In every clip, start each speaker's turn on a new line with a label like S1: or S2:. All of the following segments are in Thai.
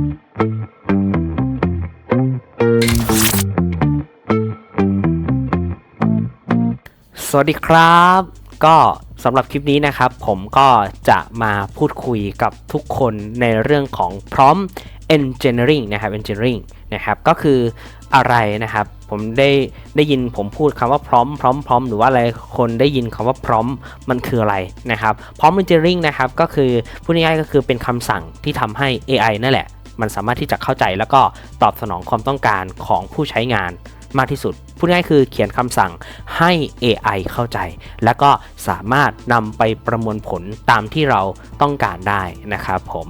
S1: สวัสดีครับ ก็สำหรับคลิปนี้นะครับ ผมก็จะมาพูดคุยกับทุกคนในเรื่องของพร้อม engineering นะครับ engineering นะครับ ก็คืออะไรนะครับ ผมได้ได้ยินผมพูดคำว่าพร้อมพร้อมพร้อมหรือว่าอะไรคนได้ยินคำว่าพร้อมมันคืออะไรนะครับพร้อม engineering นะครับ ก็คือพูดง่ายๆก็คือเป็นคำสั่งที่ทำให้ AI นั่นแหละ มันสามารถที่จะเข้าใจแล้วก็ตอบสนองความต้องการของผู้ใช้งานมากที่สุด พูดง่ายคือเขียนคำสั่งให้ AI เข้าใจ แล้วก็สามารถนำไปประมวลผลตามที่เราต้องการได้นะครับผม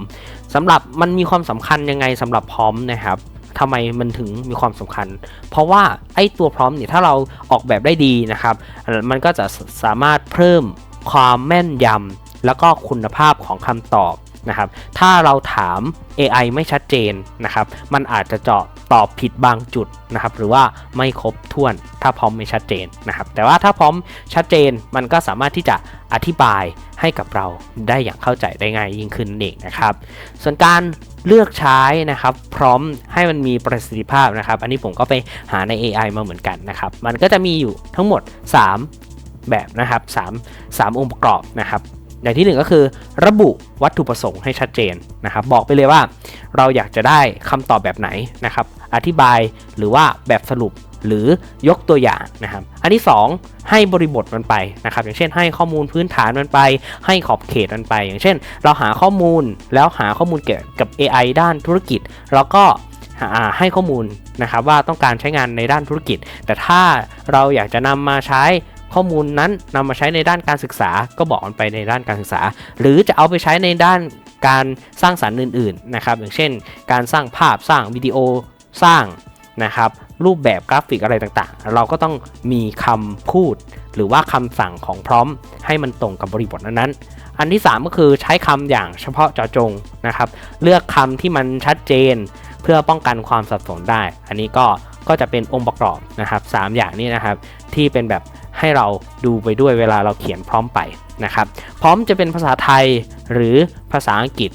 S1: สำหรับมันมีความสำคัญยังไงสำหรับพร้อมนะครับทำไมมันถึงมีความสำคัญ เพราะว่าไอ้ตัวพร้อมเนี่ยถ้าเราออกแบบได้ดีนะครับ มันก็จะสามารถเพิ่มความแม่นยำแล้วก็คุณภาพของคำตอบ นะครับ ถ้าเราถาม AI ไม่ชัดเจนนะครับ มันอาจจะเจาะตอบผิดบางจุดนะครับ หรือว่าไม่ครบถ้วนถ้าพร้อมไม่ชัดเจนนะครับ แต่ว่าถ้าพร้อมชัดเจนมันก็สามารถที่จะอธิบายให้กับเราได้อย่างเข้าใจได้ง่ายยิ่งขึ้นเองนะครับ ส่วนการเลือกใช้นะครับ พร้อมให้มันมีประสิทธิภาพนะครับ อันนี้ผมก็ไปหาใน AI มาเหมือนกันนะครับ มันก็จะมีอยู่ทั้งหมด 3 แบบนะครับ 3 3 องค์ประกอบนะครับ อย่างที่ 1 ก็คือระบุวัตถุประสงค์ให้ชัดเจนนะครับ บอกไปเลยว่าเราอยากจะได้คำตอบแบบไหนนะครับ อธิบายหรือว่าแบบสรุปหรือยกตัวอย่างนะครับ อันที่ 2 ให้บริบทมันไปนะครับ อย่างเช่น ให้ข้อมูลพื้นฐานมันไป ให้ขอบเขตมันไป อย่างเช่น เราหาข้อมูลแล้วหาข้อมูลเกี่ยวกับ AI ด้านธุรกิจ แล้วก็ให้ข้อมูลนะครับว่าต้องการใช้งานในด้านธุรกิจ แต่ถ้าเราอยากจะนำมาใช้ ข้อมูลนั้นนำมาใช้ในด้านการศึกษาก็บอกมันไปในด้านการศึกษา หรือจะเอาไปใช้ในด้านการสร้างสารรค์อื่นๆนะครับอย่างเช่น การสร้างภาพสร้างวิดีโอสร้างนะครับรูปแบบกราฟิกอะไรต่างๆ เราก็ต้องมีคำพูด หรือว่าคำสั่งของพร้อมให้มันตรงกับบริบทนั้นๆ อันที่ 3 ก็คือใช้คำอย่างเฉพาะเจาะจงนะครับ เลือกคำที่มันชัดเจน เพื่อป้องกันความสับสนได้ อันนี้ก็ก็จะเป็นองค์ประกอบนะครับ 3 อย่างนี้นะครับที่เป็นแบบ ให้เราดูไปด้วยเวลาเราเขียนพร้อมไปนะครับ พร้อมจะเป็นภาษาไทยหรือภาษาอังกฤษ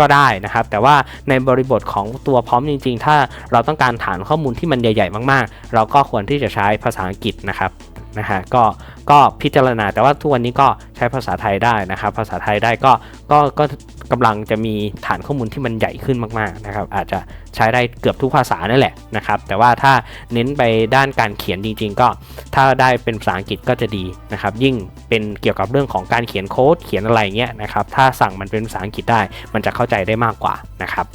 S1: ก็ได้นะครับ แต่ว่าในบริบทของตัวพร้อมจริง ๆ ถ้าเราต้องการฐานข้อมูลที่มันใหญ่ ๆ มากๆ เราก็ควรที่จะใช้ภาษาอังกฤษนะครับนะฮะก็ก็พิจารณาแต่ว่าทุกวันนี้ก็ใช้ภาษาไทยได้นะครับ ภาษาไทยได้ก็ก็ก็ กำลังจะมีฐานข้อมูลที่มันใหญ่ขึ้นมากๆนะครับอาจจะใช้ได้เกือบทุกภาษานั่นแหละนะครับแต่ว่าถ้าเน้นไปด้านการเขียนจริง ๆ ก็ถ้าได้เป็นภาษาอังกฤษก็จะดีนะครับยิ่งเป็นเกี่ยวกับเรื่องของการเขียนโค้ดเขียนอะไรเงี้ยนะครับถ้าสั่งมันเป็นภาษาอังกฤษได้ มันจะเข้าใจได้มากกว่านะครับ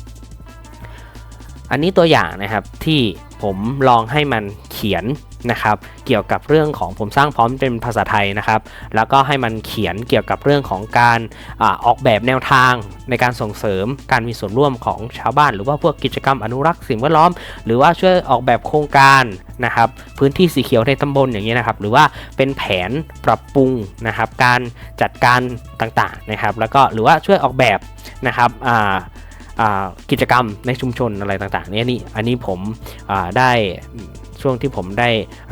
S1: อันนี้ตัวอย่างนะครับที่ผมลองให้มันเขียน นะครับเกี่ยวกับเรื่องของผมสร้างพร้อมเป็นภาษาไทยนะครับ แล้วก็ให้มันเขียนเกี่ยวกับเรื่องของการอออกแบบแนวทางในการส่งเสริมการมีส่วนร่วมของชาวบ้าน หรือว่าพวกกิจกรรมอนุรักษ์สิ่งแวดล้อม หรือว่าช่วยออกแบบโครงการนะครับพื้นที่สีเขียวในตำบลอย่างนี้นะครับหรือว่าเป็นแผนปรับปรุงนะครับการจัดการต่างๆนะครับแล้วก็หรือว่าช่วยออกแบบนะครับกิจกรรมในชุมชนอะไรต่างๆนี่นี่อันนี้ผมได้ ช่วงที่ผมได้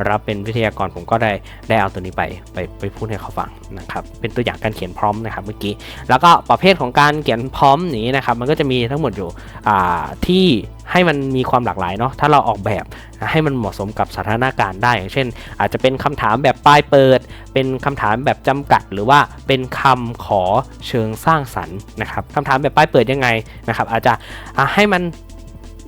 S1: รับเป็นวิทยากรผมก็ได้ได้เอาตัวนี้ไปไปไปพูดให้เขาฟังนะครับเป็นตัวอย่างการเขียนพร้อมนะครับเมื่อกี้แล้วก็ประเภทของการเขียนพร้อมนี้นะครับมันก็จะมีทั้งหมดอยู่ที่ให้มันมีความหลากหลายเนาะถ้าเราออกแบบให้มันเหมาะสมกับสถานการณ์ได้ อย่างเช่น อาจจะเป็นคำถามแบบปลายเปิด เป็นคำถามแบบจำกัด หรือว่าเป็นคำขอเชิงสร้างสรรค์นะครับคำถามแบบปลายเปิดยังไงนะครับอาจจะให้มัน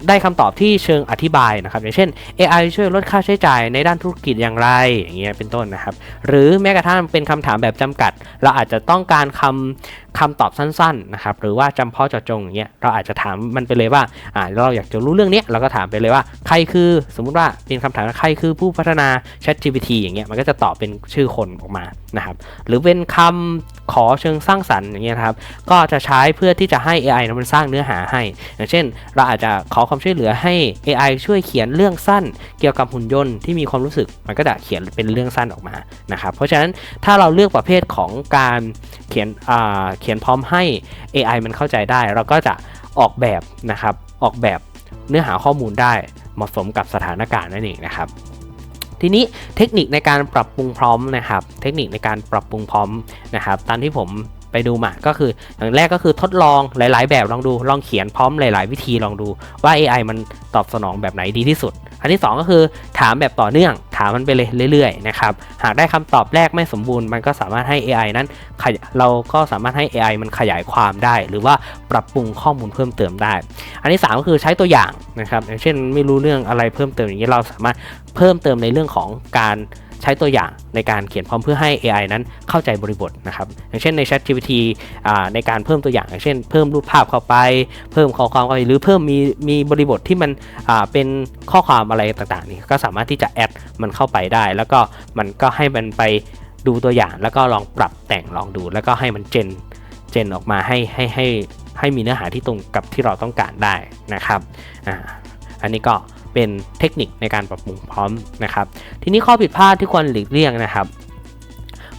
S1: ได้คำตอบที่เชิงอธิบายนะครับ อย่างเช่น AI ช่วยลดค่าใช้จ่ายในด้านธุรกิจอย่างไรอย่างเงี้ยเป็นต้นนะครับ หรือแม้กระทั่งเป็นคำถามแบบจำกัด เราอาจจะต้องการคำ คำตอบสั้นๆนะครับหรือว่าจำเพาะเจาะจงอย่างเงี้ยเราอาจจะถามมันไปเลยว่าอ่าเราอยากจะรู้เรื่องนี้เราก็ถามไปเลยว่า ใครคือสมมุติว่าเป็นคำถามใครคือผู้พัฒนา ChatGPT อย่างเงี้ยมันก็จะตอบเป็นชื่อคนออกมานะครับหรือเป็นคำขอเชิงสร้างสรรค์อย่างเงี้ยครับก็จะใช้เพื่อที่จะให้ AI มันสร้างเนื้อหาให้ อย่างเช่น เราอาจจะขอความช่วยเหลือให้ AI ช่วยเขียนเรื่องสั้น เกี่ยวกับหุ่นยนต์ที่มีความรู้สึกมันก็จะเขียนเป็นเรื่องสั้นออกมานะครับเพราะฉะนั้นถ้าเราเลือกประเภทของการเขียนเขียนพร้อมให้ AI มันเข้าใจได้ เราก็จะออกแบบนะครับออกแบบเนื้อหาข้อมูลได้เหมาะสมกับสถานการณ์นั่นเองนะครับทีนี้เทคนิคในการปรับปรุงพร้อมนะครับ เทคนิคในการปรับปรุงพร้อมนะครับ ตามที่ผมไปดูมาก็คืออย่างแรกก็คือทดลองหลาย ๆ แบบลองดู ลองเขียนพร้อมหลาย ๆ วิธีลองดูว่า AI มันตอบสนองแบบไหนดีที่สุด อันที่ 2 ก็คือถามแบบต่อเนื่อง ถามมันไปเลยเรื่อยๆนะครับหากได้คำตอบแรกไม่สมบูรณ์ มันก็สามารถให้ AI นั้นขยเราก็สามารถให้ AI มันขยายความได้ หรือว่าปรับปรุงข้อมูลเพิ่มเติมได้ อันที่ 3 ก็คือใช้ตัวอย่างนะครับอย่างเช่นไม่รู้เรื่องอะไรเพิ่มเติมอย่างนี้เราสามารถเพิ่มเติมในเรื่องของการ ใช้ตัวอย่างในการเขียนพร้อมเพื่อให้ AI นั้นเข้าใจบริบทนะครับอย่างเช่นใน Chat GPT ในการเพิ่มตัวอย่าง อย่างเช่น เพิ่มรูปภาพเข้าไป เพิ่มข้อความเข้าไปหรือเพิ่มมีมีบริบทที่มันเป็นข้อความอะไรต่างๆนี่ก็สามารถที่จะแอดมันเข้าไปได้ แล้วก็มันก็ให้มันไปดูตัวอย่าง แล้วก็ลองปรับแต่งลองดู แล้วก็ให้มันเจนเจนออกมาให้ให้ให้ให้มีเนื้อหาที่ตรงกับที่เราต้องการได้นะครับอ่าอันนี้ก็ เป็นเทคนิคในการปรับปรุงพร้อมนะครับ ทีนี้ข้อผิดพลาดที่ควรหลีกเลี่ยงนะครับ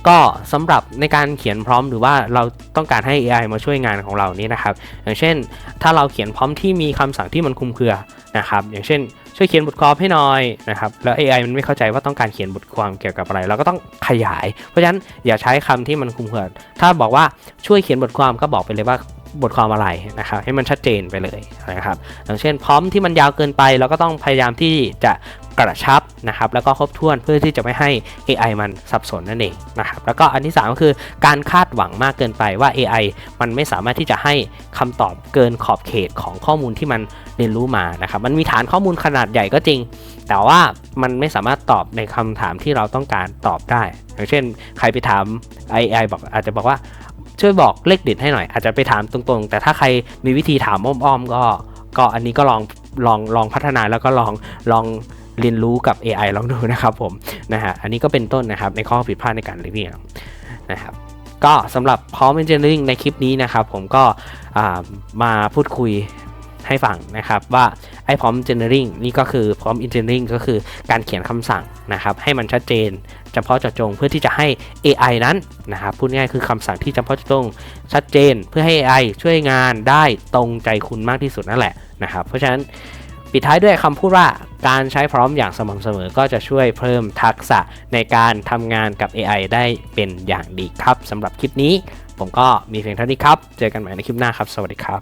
S1: ก็สำหรับในการเขียนพร้อมหรือว่าเราต้องการให้ AI มาช่วยงานของเรานี้นะครับ อย่างเช่น ถ้าเราเขียนพร้อมที่มีคำสั่งที่มันคุมเครือนะครับ อย่างเช่น ช่วยเขียนบทความให้หน่อยนะครับ แล้ว AI มันไม่เข้าใจว่าต้องการเขียนบทความเกี่ยวกับอะไร เราก็ต้องขยาย เพราะฉะนั้นอย่าใช้คำที่มันคุมเครือ ถ้าบอกว่าช่วยเขียนบทความก็บอกไปเลยว่า บทความอะไรนะครับให้มันชัดเจนไปเลยนะครับอย่างเช่นพร้อมที่มันยาวเกินไปเราก็ต้องพยายามที่จะกระชับนะครับแล้วก็ครบถ้วนเพื่อที่จะไม่ให้ AI มันสับสนนั่นเองนะครับแล้วก็อันที่ 3 ก็คือการคาดหวังมากเกินไปว่า AI มันไม่สามารถที่จะให้คำตอบเกินขอบเขตของข้อมูลที่มันเรียนรู้มานะครับมันมีฐานข้อมูลขนาดใหญ่ก็จริง แต่ว่ามันไม่สามารถตอบในคำถามที่เราต้องการตอบได้ อย่างเช่น ใครไปถาม AI บอกอาจจะบอกว่า ช่วยบอกเลขเด็ดให้หน่อยอาจจะไปถามตรงๆ แต่ถ้าใครมีวิธีถามอ้อมๆก็ ก็อันนี้ก็ลองลองลองพัฒนาแล้วก็ลองลองเรียนรู้กับ AI ลองดูนะครับผมนะฮะอันนี้ก็เป็นต้นนะครับในข้อผิดพลาดในการเรียนนะครับก็สำหรับพร้อม Engineering ในคลิปนี้นะครับ ผมก็ามาพูดคุยให้ฟังนะครับว่า ไอ้พร้อม Engineering นี่ก็คือพร้อม Engineering ก็คือการเขียนคำสั่งนะครับให้มันชัดเจนเฉพาะเจาะจงเพื่อที่จะให้ AI นั้นนะครับพูดง่ายคือคำสั่งที่เฉพาะเจาะจงชัดเจน เพื่อให้ AI ช่วยงานได้ตรงใจคุณมากที่สุดนั่นแหละนะครับเพราะฉะนั้นปิดท้ายด้วยคำพูดว่าการใช้พร้อมอย่างสม่ำเสมอก็จะช่วยเพิ่มทักษะในการทำงานกับ AI ได้เป็นอย่างดีครับสำหรับคลิปนี้ ผมก็มีเพียงเท่านี้ครับ เจอกันใหม่ในคลิปหน้าครับ สวัสดีครับ